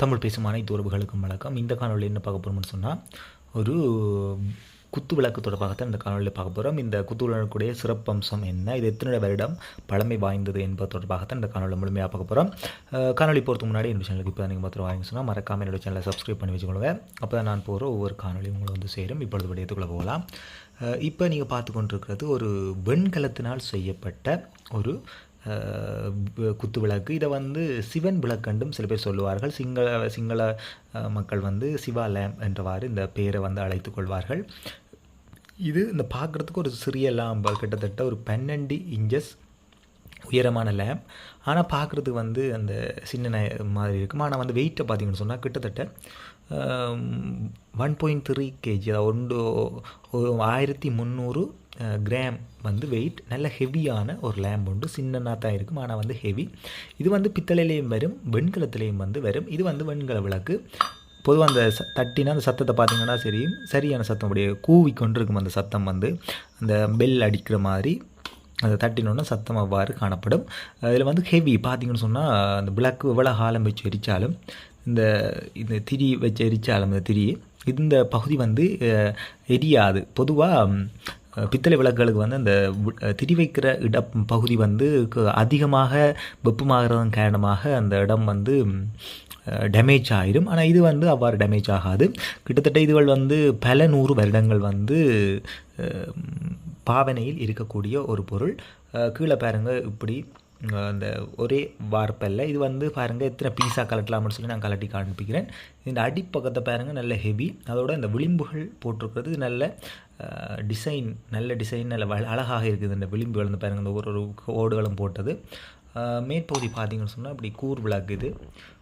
தமிழ் பேசும் அனைத்து உறவுகளுக்கும் வணக்கம். இந்த காணொலியில் என்ன பார்க்க போகிறோம்னு சொன்னால் ஒரு குத்து விளக்கு தொடர்பாகத்தான் இந்த காணொலியில் பார்க்க போகிறோம் இந்த குத்து விளக்குடைய சிறப்பம்சம் என்ன? இது எத்தனை வருடம் பழமை வாய்ந்தது என்பது தொடர்பாகத்தான் இந்த காணொலியில் முழுமையாக பார்க்க போகிறோம் காணொலி போகிறதுக்கு முன்னாடி என்னோட சேனலுக்கு இப்போ நீங்கள் மாத்திரம் வாங்கி சொன்னால் மறக்காமல் என்னோட சேனலை சப்ஸ்கிரைப் பண்ணி வச்சுக்கொள்ளுங்க அப்போ தான் நான் போகிற ஒவ்வொரு காணொலியும் உங்களை வந்து சேரும். இப்பொழுது விடயத்துக்குள்ளே போகலாம். இப்போ நீங்கள் பார்த்து கொண்டிருக்கிறது ஒரு வெண்கலத்தினால் செய்யப்பட்ட ஒரு குத்து விளக்கு. இதை வந்து சிவன் விளக்கண்டும் சில பேர் சொல்லுவார்கள். சிங்கள சிங்கள மக்கள் வந்து சிவா லேம்ப் என்றவாறு இந்த பெயரை வந்து அழைத்து கொள்வார்கள். இது இந்த பார்க்குறதுக்கு ஒரு சிறிய லாம்பு. கிட்டத்தட்ட ஒரு பன்னெண்டு இன்ச்சஸ் உயரமான லேம்ப் ஆனால் பார்க்குறதுக்கு வந்து அந்த சின்ன மாதிரி இருக்கும். ஆனால் வந்து வெயிட்டை பார்த்தீங்கன்னு சொன்னால் கிட்டத்தட்ட ஒன் பாயிண்ட் த்ரீ கேஜி அதாவது ஒன்று ஒரு ஆயிரத்தி முந்நூறு கிராம் வந்து வெயிட் நல்ல ஹெவியான ஒரு லேம்ப் உண்டு. சின்னனாக தான் இருக்கும். ஆனால் வந்து ஹெவி இது வந்து பித்தளையிலையும் வரும். வெண்கலத்திலையும் வந்து வரும். இது வந்து வெண்கல விளக்கு. பொதுவாக அந்த ச தட்டினா அந்த சத்தத்தை பார்த்தீங்கன்னா சரி சரியான சத்தம். அப்படியே கூவி கொண்டிருக்கும் அந்த சத்தம் வந்து. அந்த பெல் அடிக்கிற மாதிரி. அதை தட்டினோன்னா சத்தம் அவ்வாறு காணப்படும். அதில் வந்து ஹெவி பார்த்தீங்கன்னு சொன்னால் அந்த விளக்கு எவ்வளோ காலம் வச்சு எரித்தாலும் இந்த இந்த திரி வச்சு எரித்தாலும் இந்த திரி இந்த பகுதி வந்து எரியாது. பொதுவாக பித்தளை விளக்குகளுக்கு வந்து அந்த திரி வைக்கிற இட பகுதி வந்து அதிகமாக வெப்பமாகிறதன் காரணமாக அந்த இடம் வந்து டேமேஜ் ஆயிரும். ஆனால் இது வந்து அவ்வாறு டேமேஜ் ஆகாது. கிட்டத்தட்ட இதுகள் வந்து பல நூறு வருடங்கள் வந்து பாவனையில் இருக்கக்கூடிய ஒரு பொருள். கீழே பாருங்கள் இப்படி அந்த ஒரே வார்ப்பல்ல. இது வந்து பாருங்கள் எத்தனை பீஸாக கலட்டலாம்னு சொல்லி நான் கலட்டி காண்பிக்கிறேன். இந்த அடிப்பக்கத்தை பாருங்கள் நல்ல ஹெவி அதோட இந்த விளிம்புகள் போட்டிருக்கிறது நல்ல டிசைன் நல்ல டிசைன் நல்ல அழகாக இருக்குது. இந்த விளிம்புகள் வந்து பாருங்கள் இந்த ஒரு ஒரு ஓடுகளும் போட்டது. மேற்பகுதி பார்த்தீங்கன்னு சொன்னால் இப்படி கூர் விளக்குது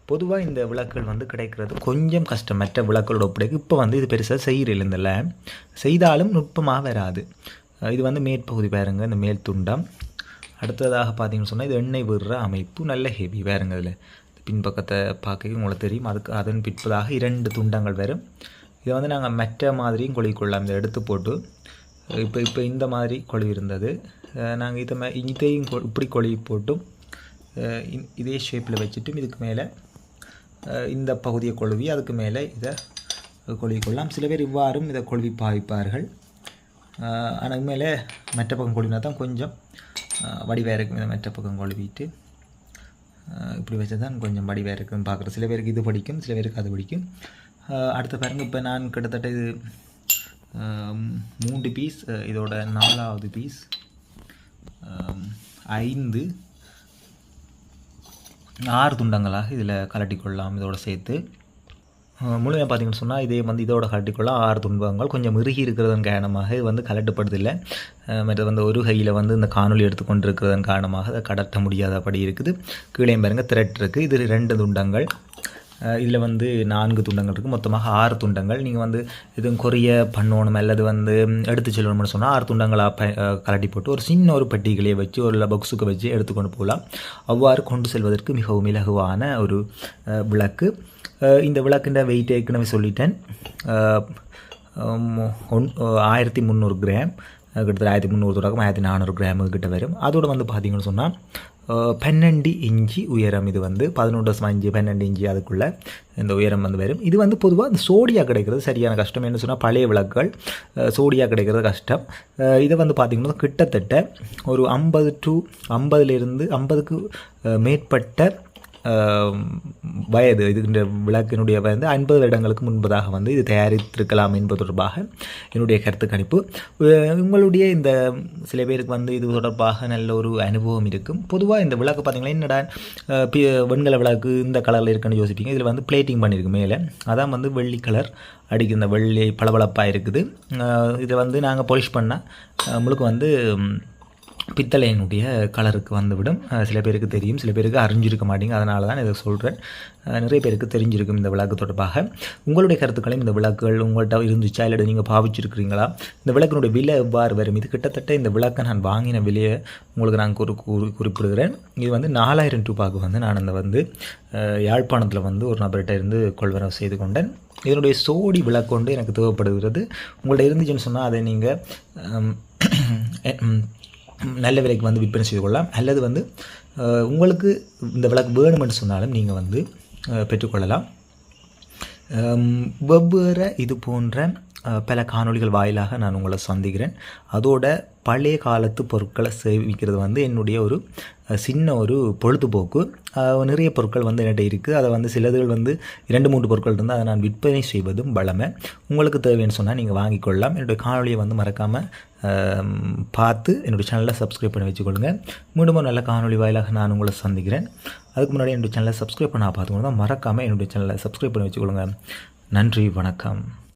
பொதுவாக இந்த விளக்குகள் வந்து கிடைக்கிறது கொஞ்சம் கஷ்டம். மற்ற விளக்குகளோட ஒப்படைக்கு இப்போ வந்து இது பெருசாக செய்கிறதில்ல செய்தாலும் நுட்பமாக வராது. இது வந்து மேற்பகுதி பாருங்க இந்த மேல் துண்டம். அடுத்ததாக பார்த்தீங்கன்னு சொன்னால் இது எண்ணெய் விடுற அமைப்பு நல்ல ஹெவி வேறுங்க இதில். பின்பக்கத்தை பார்க்க உங்களுக்கு தெரியும். அதுக்கு அதன் பிற்பதாக இரண்டு துண்டங்கள் வரும். இதை வந்து நாங்கள் மற்ற மாதிரியும் கொள்ளிக்கொள்ளலாம் இதை எடுத்து போட்டு இப்போ இப்போ இந்த மாதிரி கொழி இருந்தது. நாங்கள் இதை மே இதையும் கொ- இப்படி கொழி போட்டும் இதே ஷேப்பில் வச்சுட்டும் இதுக்கு மேலே இந்த பகுதியை கொழுவி அதுக்கு மேலே இதை கொழுவி கொள்ளலாம் சில பேர் இவ்வாறும் இதை கொழுவி பாவிப்பார்கள். ஆனால் மேலே மெட்ட பக்கம் கொழுவினா தான் கொஞ்சம் வடிவேறக்கும் இருக்கும். இதை மெட்ட பக்கம் கொழுவிட்டு இப்படி வச்சு தான் கொஞ்சம் வடிவாக இருக்குன்னு பார்க்குறேன் சில பேருக்கு இது பிடிக்கும் சில பேருக்கு அது பிடிக்கும். அடுத்த அடுத்து பாருங்க இப்போ நான் கிட்டத்தட்ட இது மூன்று பீஸ் இதோட நாலாவது பீஸ் ஐந்து ஆறு துண்டங்களாக இதில் கலட்டிக்கொள்ளலாம் இதோட சேர்த்து. முழுமையாக பார்த்தீங்கன்னு சொன்னால் இதே வந்து இதோட கலட்டிக்கொள்ளலாம் ஆறு துன்பங்கள். கொஞ்சம் இறுகி இருக்கிறதன் காரணமாக இது வந்து கலட்டுப்படுதில்லை மற்ற வந்து ஒரு கையில் வந்து இந்த காணொலி எடுத்துக்கொண்டு இருக்கிறதன் காரணமாக அதை கடட்ட முடியாதபடி இருக்குது. கீழே பாருங்க திரட்டு இருக்குது இது ரெண்டு துண்டங்கள். இதில் வந்து நான்கு துண்டங்கள் இருக்குது மொத்தமாக ஆறு துண்டங்கள். நீங்கள் வந்து எதுவும் கொரிய பண்ணணும் அல்லது வந்து எடுத்து செல்லணும்னு சொன்னால் ஆறு துண்டங்களாக ப கலட்டி போட்டு ஒரு சின்ன ஒரு பெட்டிகளையே வச்சு ஒரு பக்ஸுக்கு வச்சு எடுத்துக்கொண்டு போகலாம். அவ்வாறு கொண்டு செல்வதற்கு மிகவும் இலகுவான ஒரு விளக்கு. இந்த விளக்குன்ற வெயிட் ஏற்கனவே சொல்லிட்டேன். ஒன் ஆயிரத்தி முந்நூறு கிராம். கிட்டத்தட்ட ஆயிரத்தி முந்நூறு தொடக்கம் ஆயிரத்தி நானூறு கிராம் கிட்ட வரும் அதோட வந்து பார்த்தீங்கன்னு சொன்னால் பன்னெண்டு இஞ்சி உயரம் இது வந்து பதினொன்று தசம் அஞ்சு பன்னெண்டு இஞ்சி அதுக்குள்ளே இந்த உயரம் வந்து வரும் இது வந்து பொதுவாக இந்த சோடியா கிடைக்கிறது சரியான கஷ்டம் என்ன சொன்னால் பழைய விளக்குகள் சோடியா கிடைக்கிறது கஷ்டம் இதை வந்து பார்த்திங்கன்னா கிட்டத்தட்ட ஒரு ஐம்பது டு ஐம்பதுலேருந்து ஐம்பதுக்கு மேற்பட்ட வயது வயது இந்த விளக்கினுடைய வயது ஐம்பது வருடங்களுக்கு முன்பதாக வந்து இது தயாரித்திருக்கலாம் என்பது தொடர்பாக என்னுடைய கருத்து கணிப்பு. உங்களுடைய இந்த சில பேருக்கு வந்து இது தொடர்பாக நல்ல ஒரு அனுபவம் இருக்கும். பொதுவாக இந்த விளக்கு பார்த்தீங்கன்னா என்னடா வெண்கல விளக்கு இந்த கலரில் இருக்குன்னு யோசிப்பீங்க. இதில் வந்து பிளேட்டிங் பண்ணியிருக்கு மேலே. அதான் வந்து வெள்ளி கலர் அடிக்கிற இந்த வெள்ளி பளபளப்பாக இருக்குது. இதை வந்து நாங்கள் பாலிஷ் பண்ணால் முழுக்க வந்து பித்தளையினுடைய கலருக்கு வந்துவிடும். சில பேருக்கு தெரியும் சில பேருக்கு அறிஞ்சிருக்க மாட்டேங்க அதனால தான் இதை சொல்கிறேன் நிறைய பேருக்கு தெரிஞ்சிருக்கும் இந்த விளக்கு தொடர்பாக. உங்களுடைய கருத்துக்களையும் இந்த விளக்குகள் உங்கள்கிட்ட இருந்துச்சா இல்லை நீங்கள் பாவிச்சிருக்கிறீங்களா? இந்த விளக்கினுடைய விலை எவ்வாறு வரும்? இது கிட்டத்தட்ட இந்த விளக்கை நான் வாங்கின விலையை உங்களுக்கு நான் குறி குறி- குறிப்பிடுகிறேன். இது வந்து நாலாயிரம் ரூபாய்க்கு வந்து நான் அந்த வந்து யாழ்ப்பாணத்தில் வந்து ஒரு நபர்கிட்ட இருந்து கொள்வனவு செய்து கொண்டேன். இதனுடைய சோடி விளக்கொண்டு எனக்கு தேவைப்படுகிறது. உங்கள்கிட்ட இருந்துச்சுன்னு சொன்னால் அதை நீங்கள் நல்ல விலைக்கு வந்து விற்பனை செய்து கொள்ளலாம். அல்லது வந்து உங்களுக்கு இந்த விளக்கு வேணுமென்று சொன்னாலும் நீங்கள் வந்து பெற்றுக்கொள்ளலாம். வெவ்வேறு இது போன்ற பல காணொளிகள் வாயிலாக நான் உங்களை சந்திக்கிறேன். அதோட பழைய காலத்து பொருட்களை சேமிக்கிறது வந்து என்னுடைய ஒரு சின்ன ஒரு பொழுதுபோக்கு. நிறைய பொருட்கள் வந்து என்கிட்ட இருக்குது அதை வந்து சிலதுகள் வந்து இரண்டு மூன்று பொருட்கள் இருந்தால் அதை நான் விற்பனை செய்வதும் வளமை உங்களுக்கு தேவைன்னு சொன்னால் நீங்கள் வாங்கிக்கொள்ளலாம். என்னுடைய காணொளியை வந்து மறக்காமல் பார்த்து என்னுடைய சேனலை சப்ஸ்கிரைப் பண்ணி வச்சுக்கொள்ளுங்க. மீண்டும் நல்ல காணொளி வாயிலாக நான் உங்களை சந்திக்கிறேன். அதுக்கு முன்னாடி என்னுடைய சேனலை சப்ஸ்கிரைப் பண்ண பார்த்துக்கொண்டு தான் மறக்காமல் என்னுடைய சேனலை சப்ஸ்கிரைப் பண்ணி வச்சுக்கொள்ளுங்க. நன்றி வணக்கம்.